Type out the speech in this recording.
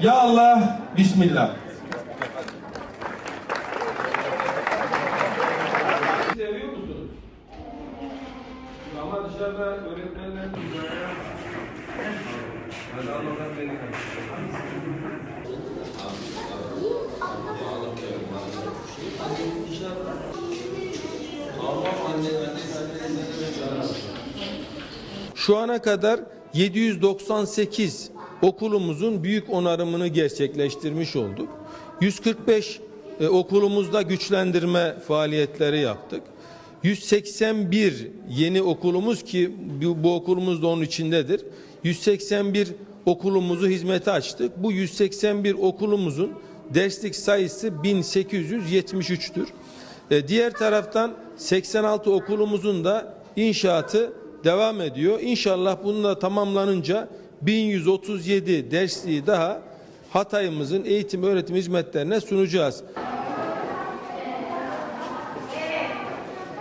Ya Allah, Bismillah. Seviyor musunuz? Ama dışarıda öğretmenler... Hadi Allah'tan beni Şu ana kadar 798 okulumuzun büyük onarımını gerçekleştirmiş olduk. 145 e, okulumuzda güçlendirme faaliyetleri yaptık. 181 yeni okulumuz ki bu, bu okulumuz da onun içindedir. 181 okulumuzu hizmete açtık. Bu 181 okulumuzun derslik sayısı 1873'tür. E, diğer taraftan 86 okulumuzun da inşaatı devam ediyor. İnşallah bununla tamamlanınca 1137 dersliği daha Hatay'ımızın eğitim öğretim hizmetlerine sunacağız.